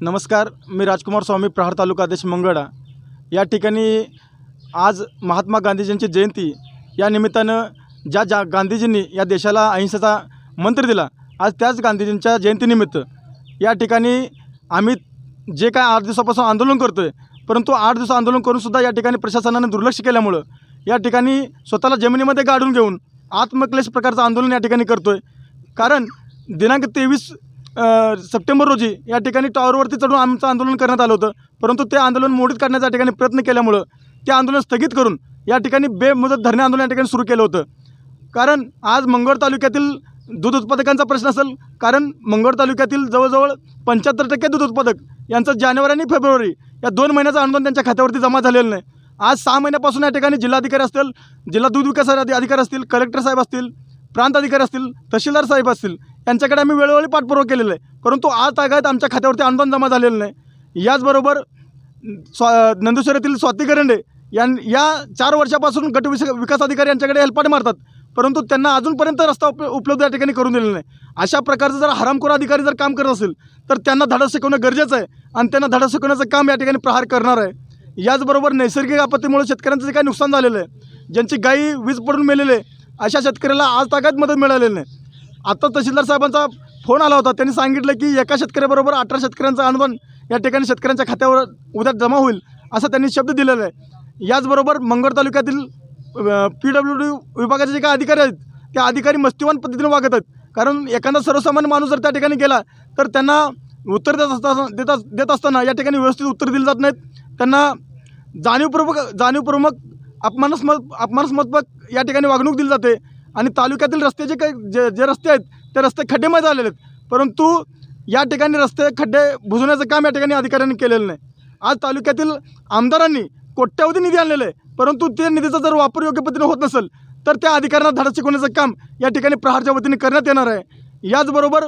नमस्कार मी राजकुमार स्वामी प्रहार तालुका अध्यक्ष मंगळा. या ठिकाणी आज महात्मा गांधीजींची जयंती. या निमित्तानं ज्या ज्या गांधीजींनी या देशाला अहिंसेचा मंत्र दिला आज त्याच गांधीजींच्या जयंतीनिमित्त. या ठिकाणी आम्ही जे काय आठ दिवसापासून आंदोलन करतो आहे परंतु आठ दिवस आंदोलन करूनसुद्धा या ठिकाणी प्रशासनाने दुर्लक्ष केल्यामुळं या ठिकाणी स्वतःला जमिनीमध्ये गाडून घेऊन आत्मक्लेश प्रकारचं आंदोलन या ठिकाणी करतो आहे कारण दिनांक तेवीस सप्टेंबर रोजी या ठिकाणी टॉवरवरती चढून आमचं आंदोलन करण्यात आलं होतं. परंतु ते आंदोलन मोडीत काढण्याचा या ठिकाणी प्रयत्न केल्यामुळं ते आंदोलन स्थगित करून या ठिकाणी बेमुदत धरणे आंदोलन या ठिकाणी सुरू केलं होतं. कारण आज मंगळ तालुक्यातील दूध उत्पादकांचा प्रश्न असेल. कारण मंगळ तालुक्यातील जवळजवळ पंच्याहत्तर टक्के दूध उत्पादक यांचं जानेवारी आणि फेब्रुवारी या दोन महिन्याचं अनुदान त्यांच्या खात्यावरती जमा झालेलं नाही. आज सहा महिन्यापासून या ठिकाणी जिल्हाधिकारी असतील जिल्हा दूध विकास अधिकारी असतील कलेक्टर साहेब असतील प्रांत अधिकारी असतील तहसीलदार साहेब असतील यांच्याकडे आम्ही वेळोवेळी पाठपुरावा केलेला आहे. परंतु आज तागायत आमच्या खात्यावरती अनुदान जमा झालेलं नाही. याचबरोबर स्वा नंदुसर येथील स्वाती करंडे यां या चार वर्षापासून गट विस विकास अधिकारी यांच्याकडे हेल्पाट मारतात. परंतु त्यांना अजूनपर्यंत रस्ता उप उपलब्ध या ठिकाणी करून दिलेला नाही. अशा प्रकारचं जर हरामखोर अधिकारी जर काम करत असेल तर त्यांना धडा शिकवणं गरजेचं आहे आणि त्यांना धडा शिकवण्याचं काम या ठिकाणी प्रहार करणार आहे. याचबरोबर नैसर्गिक आपत्तीमुळे शेतकऱ्यांचं जे काही नुकसान झालेलं आहे ज्यांची गायी वीज पडून मेलेले आहे, अशा शेतकऱ्याला आज ताकद मदत मिळालेली नाही. आता तहसीलदार साहेबांचा फोन आला होता. त्यांनी सांगितलं की एका शेतकऱ्याबरोबर अठरा शेतकऱ्यांचं अनुदान या ठिकाणी शेतकऱ्यांच्या खात्यावर उद्या जमा होईल असं त्यांनी शब्द दिलेला आहे. याचबरोबर मंगळ तालुक्यातील पी डब्ल्यू डी विभागाचे जे काही अधिकारी आहेत ते अधिकारी मस्तिवान पद्धतीने वागत आहेत. कारण एखादा सर्वसामान्य माणूस जर त्या ठिकाणी गेला तर त्यांना उत्तर देत असताना देत अस- देत असताना या ठिकाणी व्यवस्थित उत्तर दिली जात नाहीत. त्यांना जाणीवपूर्वक जाणीवपूर्वक अपमानास्मद अपमानास्मदक या ठिकाणी वागणूक दिली जाते. आणि तालुक्यातील रस्ते जे काही जे जे रस्ते आहेत ते रस्ते खड्डेमध्ये आलेले आहेत. परंतु या ठिकाणी रस्ते खड्डे भुजवण्याचं काम या ठिकाणी अधिकाऱ्यांनी केलेलं नाही. आज तालुक्यातील आमदारांनी कोट्यावधी निधी आणलेलं आहे. परंतु ते निधीचा जर वापर योग्य पद्धतीने होत नसेल तर त्या अधिकाऱ्यांना धडा शिकवण्याचं काम या ठिकाणी प्रहारच्या वतीने करण्यात येणार आहे. याचबरोबर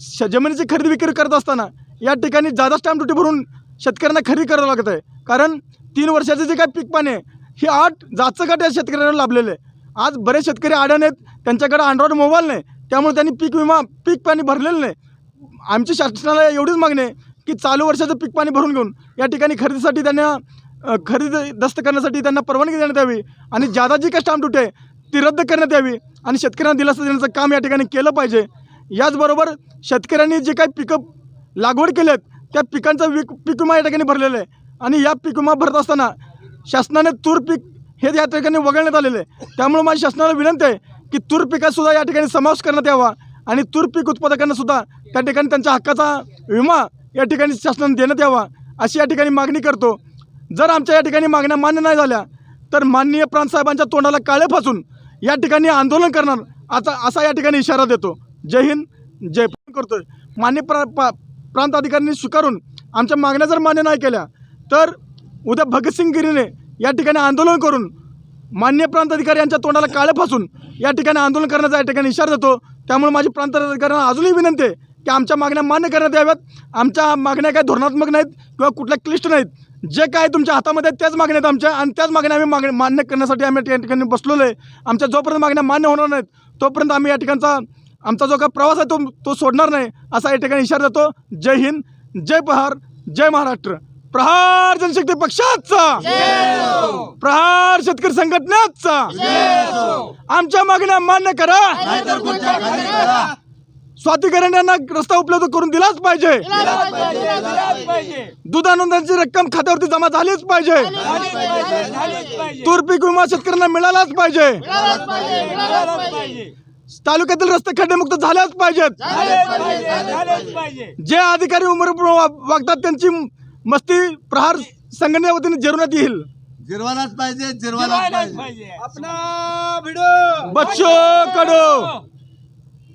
श जमिनीची खरेदी विक्री करत असताना या ठिकाणी जादा स्टॅम्प ड्युटी भरून शेतकऱ्यांना खरेदी करावं लागत आहे. कारण तीन वर्षाचे जे काय पीक पाणी आहे हे आठ जाचं गाठ या शेतकऱ्यांना लाभलेलं आहे आज बरेच शेतकरी आड्याने आहेत त्यांच्याकडे अँड्रॉइड मोबाईल नाही. त्यामुळे त्यांनी पीक विमा पीक पाणी भरलेलं नाही. आमची शासनाला एवढीच मागणी आहे की चालू वर्षाचं पीक पाणी भरून घेऊन या ठिकाणी खरेदीसाठी त्यांना खरेदी दस्त करण्यासाठी त्यांना परवानगी देण्यात यावी आणि जादा जी काही स्टाम्प ड्युटी आहे ती रद्द करण्यात यावी आणि शेतकऱ्यांना दिलासा देण्याचं काम या ठिकाणी केलं पाहिजे. याचबरोबर शेतकऱ्यांनी जे काही पिकं लागवड केलेत त्या पिकांचा विक पीक विमा या ठिकाणी भरलेला आहे. आणि या पीक विमा भरत असताना शासनाने तूर पीक हे या ठिकाणी वगळण्यात आलेलं आहे. त्यामुळे माझी शासनाला विनंती आहे की तूर पिकातसुद्धा या ठिकाणी समावेश करण्यात यावा आणि तूर पीक उत्पादकांनासुद्धा त्या ठिकाणी त्यांच्या हक्काचा विमा या ठिकाणी शासनाने देण्यात यावा अशी या ठिकाणी मागणी करतो. जर आमच्या या ठिकाणी मागण्या मान्य नाही झाल्या तर माननीय प्रांतसाहेबांच्या तोंडाला काळे फासून या ठिकाणी आंदोलन करणार आता असा या ठिकाणी इशारा देतो. जय हिंद जय करतोय. मान्य प्रा पा प्रांत अधिकाऱ्यांनी स्वीकारून आमच्या मागण्या जर मान्य नाही केल्या तर उद्या भगतसिंग गिरीने या ठिकाणी आंदोलन करून मान्य प्रांत अधिकारी यांच्या तोंडाला काळे फासून या ठिकाणी आंदोलन करण्याचा या ठिकाणी इशारा देतो. त्यामुळे माझी प्रांत अधिकाऱ्यांना अजूनही विनंती आहे की आमच्या मागण्या मान्य करण्यात याव्यात. आमच्या मागण्या काही धोरणात्मक नाहीत किंवा कुठल्या क्लिष्ट नाहीत. जे काय तुमच्या हातामध्ये त्याच मागण्या आहेत आमच्या. आणि त्याच मागण्या आम्ही मागण्या मान्य करण्यासाठी आम्ही या ठिकाणी बसलेलो आहे. आमच्या जोपर्यंत मागण्या मान्य होणार नाहीत तोपर्यंत आम्ही या ठिकाणचा आमचा जो काय प्रवास आहे तो तो सोडणार नाही असा या ठिकाणी इशारा देतो. जय हिंद जय प्रहार जय महाराष्ट्र. प्रहार जनशक्ती पक्षाचा. प्रहार शेतकरी संघटनेचा. आमच्या मागण्या मान्य करा. स्वाती यांना रस्ता उपलब्ध करून दिलाच पाहिजे. दूध अनुदानाची रक्कम खात्यावरती जमा झालीच पाहिजे. तूर पीक विमा शेतकऱ्यांना मिळालाच पाहिजे. तालुक्यातील रस्ते खड्डेमुक्त झाल्याच पाहिजेत. जे अधिकारी उमर वागतात त्यांची मस्ती प्रहार संघटने वतीने जिरवण्यात येईल. जिरवायलाच पाहिजे जिरवायलाच पाहिजे. अपना भिडो. बच्चो कडो.